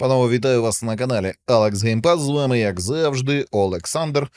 Панове, вітаю вас на каналі Алекс Геймпад. З вами, як завжди, Олександр.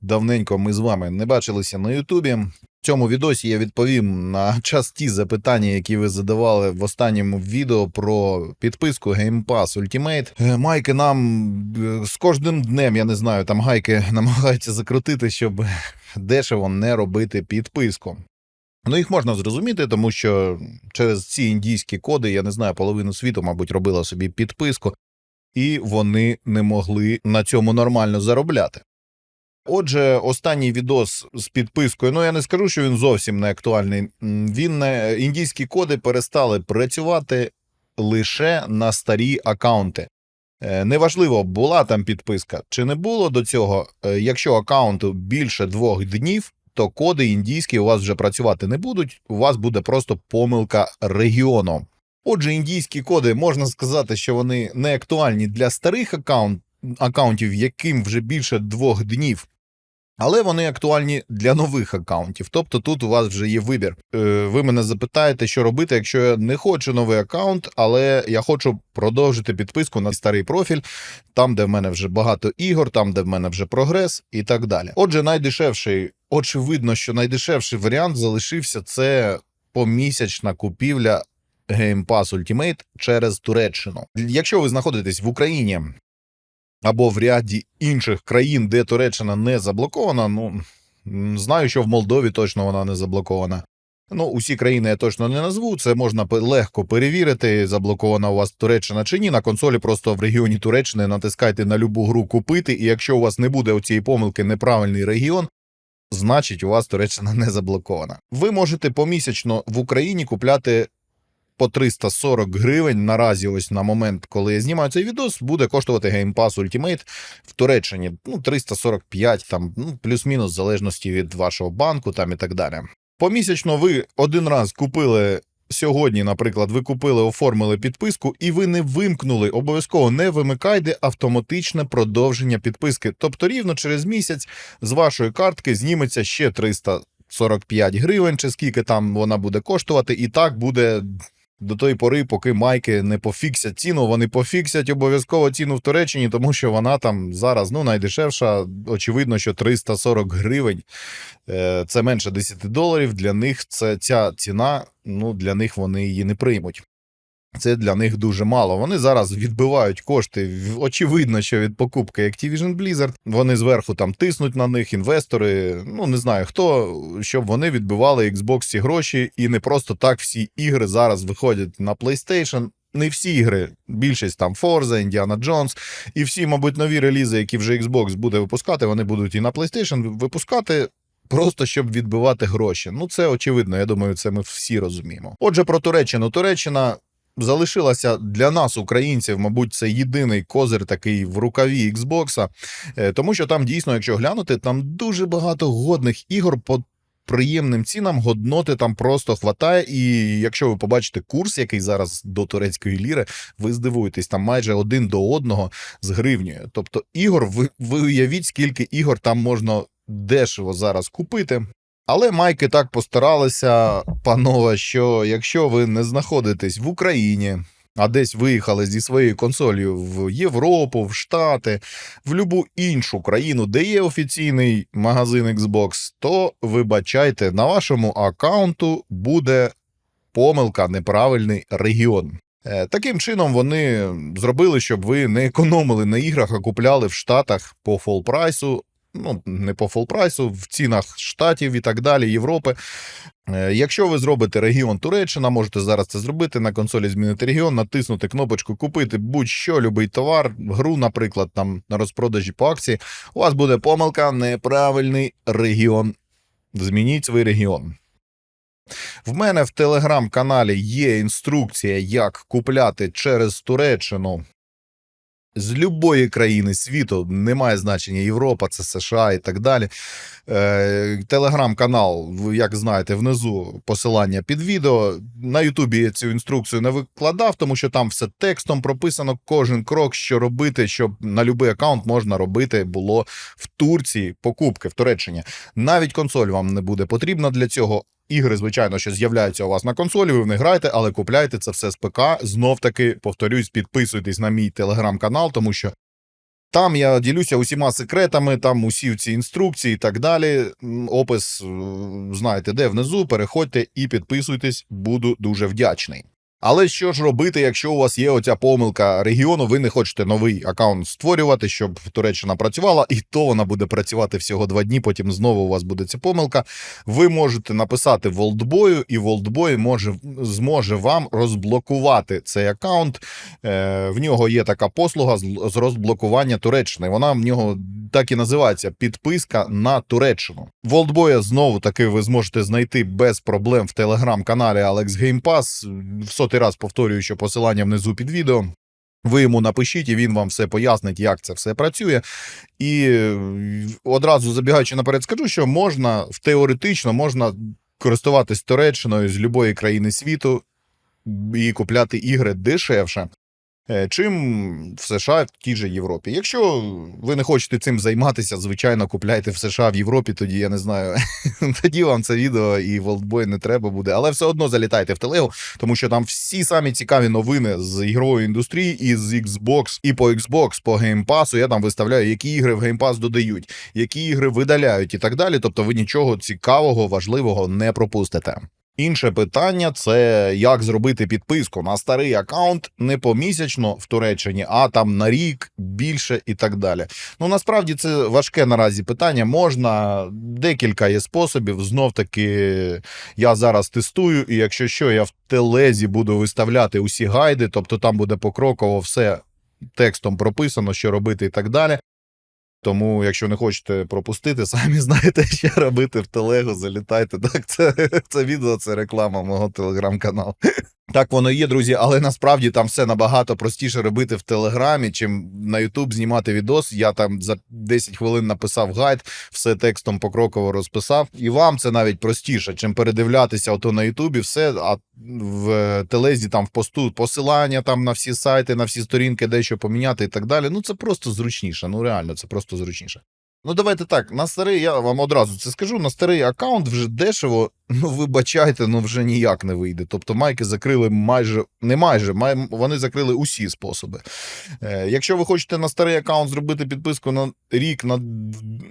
Давненько ми з вами не бачилися на Ютубі. В цьому відосі я відповім на часті запитання, які ви задавали в останньому відео про підписку Game Pass Ultimate. Е, Майки нам е, з кожним днем, я не знаю, там гайки намагаються закрутити, щоб дешево не робити підписку. Ну, їх можна зрозуміти, тому що через ці індійські коди, я не знаю, половину світу, мабуть, робила собі підписку, і вони не могли на цьому нормально заробляти. Отже, останній відос з підпискою. Ну я не скажу, що він зовсім не актуальний. Він не індійські коди перестали працювати лише на старі акаунти. Е, Неважливо, була там підписка чи не було до цього. е, Якщо акаунту більше двох днів, то коди індійські у вас вже працювати не будуть. У вас буде просто помилка регіону. Отже, індійські коди можна сказати, що вони не актуальні для старих акаунт, акаунтів, яким вже більше двох днів. Але вони актуальні для нових акаунтів. Тобто тут у вас вже є вибір. Е, ви мене запитаєте, що робити, якщо я не хочу новий акаунт, але я хочу продовжити підписку на старий профіль, там, де в мене вже багато ігор, там, де в мене вже прогрес, і так далі. Отже, найдешевший, очевидно, що найдешевший варіант залишився це помісячна купівля Pass Ultimate через Туреччину. Якщо ви знаходитесь в Україні або в ряді інших країн, де Туреччина не заблокована, ну знаю, що в Молдові точно вона не заблокована. Ну, усі країни я точно не назву. Це можна легко перевірити, заблокована у вас Туреччина чи ні. На консолі просто в регіоні Туреччини натискайте на любу гру купити, і якщо у вас не буде оцієї помилки неправильний регіон, значить у вас Туреччина не заблокована. Ви можете помісячно в Україні купляти по 340 гривень. Наразі, ось на момент, коли я знімаю цей відос, буде коштувати Game Pass Ultimate в Туреччині. Ну, 345, там, ну, плюс-мінус, в залежності від вашого банку там і так далі. Помісячно ви один раз купили. Сьогодні, наприклад, ви купили, оформили підписку, і ви не вимкнули. Обов'язково не вимикайте автоматичне продовження підписки. Тобто, рівно через місяць з вашої картки зніметься ще 345 гривень, чи скільки там вона буде коштувати, і так буде до тої пори, поки майки не пофіксять ціну. Вони пофіксять обов'язково ціну в Туреччині, тому що вона там зараз ну найдешевша. Очевидно, що 340 гривень. Е, Це менше 10 доларів. Для них це ця ціна. Ну для них вони її не приймуть. Це для них дуже мало. Вони зараз відбивають кошти. Очевидно, що від покупки Activision Blizzard. Вони зверху там тиснуть на них інвестори. Ну не знаю хто, щоб вони відбивали Xbox ці гроші, і не просто так всі ігри зараз виходять на PlayStation. Не всі ігри, більшість там Forza, Indiana Jones, і всі, мабуть, нові релізи, які вже Xbox буде випускати, вони будуть і на PlayStation випускати. Просто щоб відбивати гроші. Ну це очевидно. Я думаю, це ми всі розуміємо. Отже, про Туреччину. Туреччина залишилася для нас, українців, мабуть, це єдиний козир такий в рукаві Xbox, е, тому що там дійсно, якщо глянути, там дуже багато годних ігор по. Приємним цінам годноти там просто хватає, і якщо ви побачите курс, який зараз до турецької ліри, ви здивуєтесь, там майже один до одного з гривнею. Тобто ігор, ви, ви уявіть, скільки ігор там можна дешево зараз купити. Але майки так постаралися, панове, що якщо ви не знаходитесь в Україні, а десь виїхали зі своєю консолью в Європу, в Штати, в любу іншу країну, де є офіційний магазин Xbox, то вибачайте, на вашому аккаунту буде помилка, неправильний регіон. Е, Таким чином вони зробили, щоб ви не економили на іграх, а купляли в Штатах по фол прайсу. Ну, не по фол прайсу, в цінах Штатів і так далі, Європи. Е, Якщо ви зробите регіон Туреччина, можете зараз це зробити на консолі змінити регіон, натиснути кнопочку Купити будь-що, любий товар, гру, наприклад, там на розпродажі по акції. У вас буде помилка, неправильний регіон. Змініть свій регіон. В мене в телеграм-каналі є інструкція, як купляти через Туреччину з любої країни світу, немає значення Європа, це США і так далі. Е, Телеграм-канал, як знаєте, внизу посилання під відео. На Ютубі я цю інструкцію не викладав, тому що там все текстом прописано, кожен крок, що робити, щоб на будь-який аккаунт можна робити було в Турції покупки в Туреччині. Навіть консоль вам не буде потрібна для цього. Ігри, звичайно, що з'являються у вас на консолі, ви в них граєте, але купляйте це все з ПК. Знов таки повторюсь, підписуйтесь на мій телеграм-канал, тому що там я ділюся усіма секретами, там усі ці інструкції і так далі. Опис знаєте, де внизу. Переходьте і підписуйтесь, буду дуже вдячний. Але що ж робити, якщо у вас є оця помилка регіону, ви не хочете новий аккаунт створювати, щоб Туреччина працювала, і то вона буде працювати всього два дні. Потім знову у вас буде ця помилка. Ви можете написати Волдбою, і Волдбой може зможе вам розблокувати цей аккаунт. Е, в нього є така послуга з, розблокування Туреччини. Вона в нього так і називається підписка на Туреччину. Волдбоя знову таки ви зможете знайти без проблем в телеграм-каналі Pass. В сотий раз повторюю, що посилання внизу під відео. Ви йому напишіть, і він вам все пояснить, як це все працює. І е, одразу забігаючи наперед, скажу, що можна теоретично можна користуватись Туреччиною з будь-якої країни світу і купляти ігри дешевше. Е, Чим в США в тій же Європі. Якщо ви не хочете цим займатися, звичайно, купляйте в США в Європі, тоді я не знаю. тоді вам це відео і Волдбой не треба буде. Але все одно залітайте в телегу, тому що там всі самі цікаві новини з ігрової індустрії, і з Xbox, і по Xbox, по Pass. Я там виставляю, які ігри в Pass додають, які ігри видаляють і так далі. Тобто ви нічого цікавого, важливого не пропустите. Інше питання це як зробити підписку на старий аккаунт не помісячно в Туреччині, а там на рік більше і так далі. Ну насправді це важке наразі питання. Можна декілька є способів. Знов таки я зараз тестую, і якщо що, я в телезі буду виставляти усі гайди, тобто там буде покроково все текстом прописано, що робити і так далі. Тому, якщо не хочете пропустити, самі знаєте, що робити в телегу, залітайте. Так, це, це відео, це реклама мого телеграм-каналу. Так воно є, друзі, але насправді там все набагато простіше робити в Телеграмі, чим на Ютуб знімати відос. Я там за 10 хвилин написав гайд, все текстом покроково розписав. І вам це навіть простіше, чим передивлятися ото на Ютубі, все, а в телезі там в посту посилання там на всі сайти, на всі сторінки, дещо поміняти і так далі. Ну це просто зручніше. Ну реально, це просто зручніше. Ну, давайте так. На старий, я вам одразу це скажу. На старий аккаунт вже дешево. Ну, вибачайте, ну вже ніяк не вийде. Тобто майки закрили майже не майже, май, вони закрили усі способи. Е, якщо ви хочете на старий аккаунт зробити підписку на рік, на,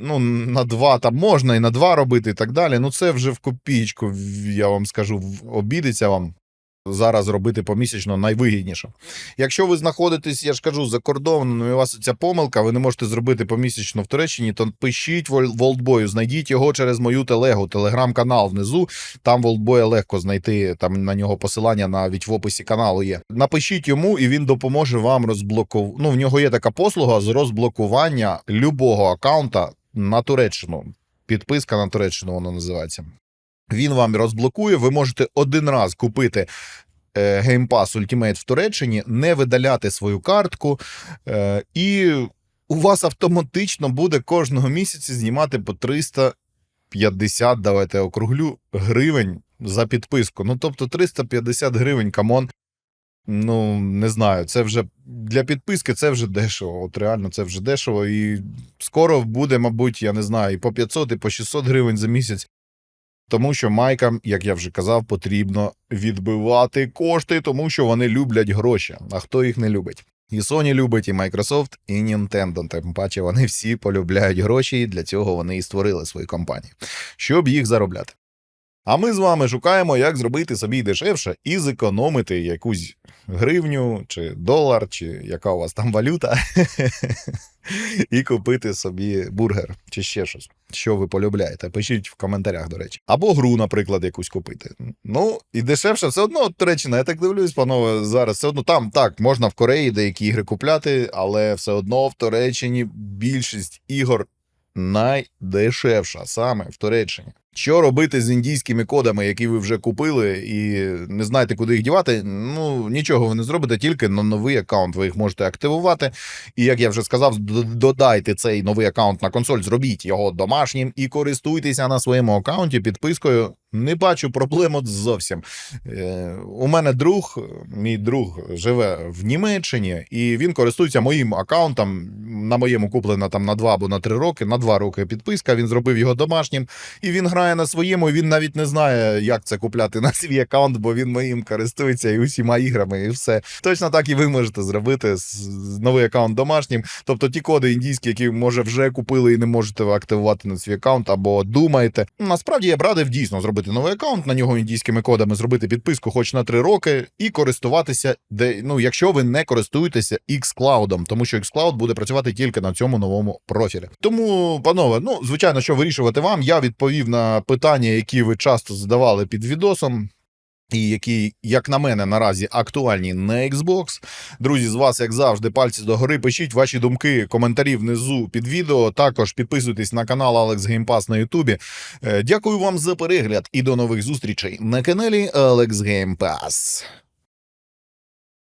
ну, на два, там можна і на два робити, і так далі. Ну, це вже в копійку, я вам скажу, обідеться вам. Зараз робити помісячно найвигідніше. Якщо ви знаходитесь, я ж кажу, за кордоном, ну і у вас ця помилка, ви не можете зробити помісячно в Туреччині, то пишіть Вол- Волтбою, знайдіть його через мою телегу, телеграм-канал внизу. Там Волтбоя легко знайти. Там на нього посилання навіть в описі каналу є. Напишіть йому, і він допоможе вам розблокувати. Ну, в нього є така послуга з розблокування любого аккаунта на Туреччину. Підписка на Туреччину воно називається. Він вам розблокує. Ви можете один раз купити е, Game Pass Ultimate в Туреччині, не видаляти свою картку, е, і у вас автоматично буде кожного місяця знімати по 350, давайте округлю, гривень за підписку. Ну, тобто 350 гривень, камон. Ну, не знаю, це вже для підписки це вже дешево. От реально це вже дешево. І скоро буде, мабуть, я не знаю, і по 500, і по 600 гривень за місяць. Тому що майкам, як я вже казав, потрібно відбивати кошти, тому що вони люблять гроші. А хто їх не любить? І Sony любить, і Microsoft, і Nintendo. Тим паче вони всі полюбляють гроші, і для цього вони і створили свої компанії, щоб їх заробляти. А ми з вами шукаємо, як зробити собі дешевше і зекономити якусь гривню чи долар, чи яка у вас там валюта, і купити собі бургер чи ще щось, що ви полюбляєте. Пишіть в коментарях, до речі. Або гру, наприклад, якусь купити. Ну, і дешевше, все одно Туреччина, я так дивлюсь, панове, зараз все одно там так, можна в Кореї деякі ігри купляти, але все одно в Туреччині більшість ігор найдешевша саме в Туреччині. Що робити з індійськими кодами, які ви вже купили, і не знаєте, куди їх дівати? Ну нічого ви не зробите, тільки на новий аккаунт ви їх можете активувати. І як я вже сказав, додайте цей новий аккаунт на консоль, зробіть його домашнім і користуйтеся на своєму аккаунті підпискою. Не бачу проблем от зовсім. Е, у мене друг, мій друг живе в Німеччині, і він користується моїм аккаунтом. На моєму куплена там на 2 або на 3 роки, на 2 роки підписка. Він зробив його домашнім, і він грає на своєму. і Він навіть не знає, як це купляти на свій аккаунт, бо він моїм користується і усіма іграми, і все. Точно так і ви можете зробити новий аккаунт домашнім. Тобто ті коди індійські, які може вже купили і не можете активувати на свій аккаунт, або думаєте. Насправді я б радив дійсно зробити новий аккаунт, на нього індійськими кодами зробити підписку хоч на 3 роки, і користуватися, де ну, якщо ви не користуєтеся xCloud, тому що xCloud буде працювати тільки на цьому новому профілі. Тому, панове, ну звичайно, що вирішувати вам. Я відповів на питання, які ви часто задавали під відосом. І які, як на мене, наразі актуальні на Xbox. Друзі, з вас, як завжди, пальці догори. Пишіть ваші думки, коментарі внизу під відео. Також підписуйтесь на канал Game Pass на Ютубі. Е, Дякую вам за перегляд і до нових зустрічей на каналі Game Pass.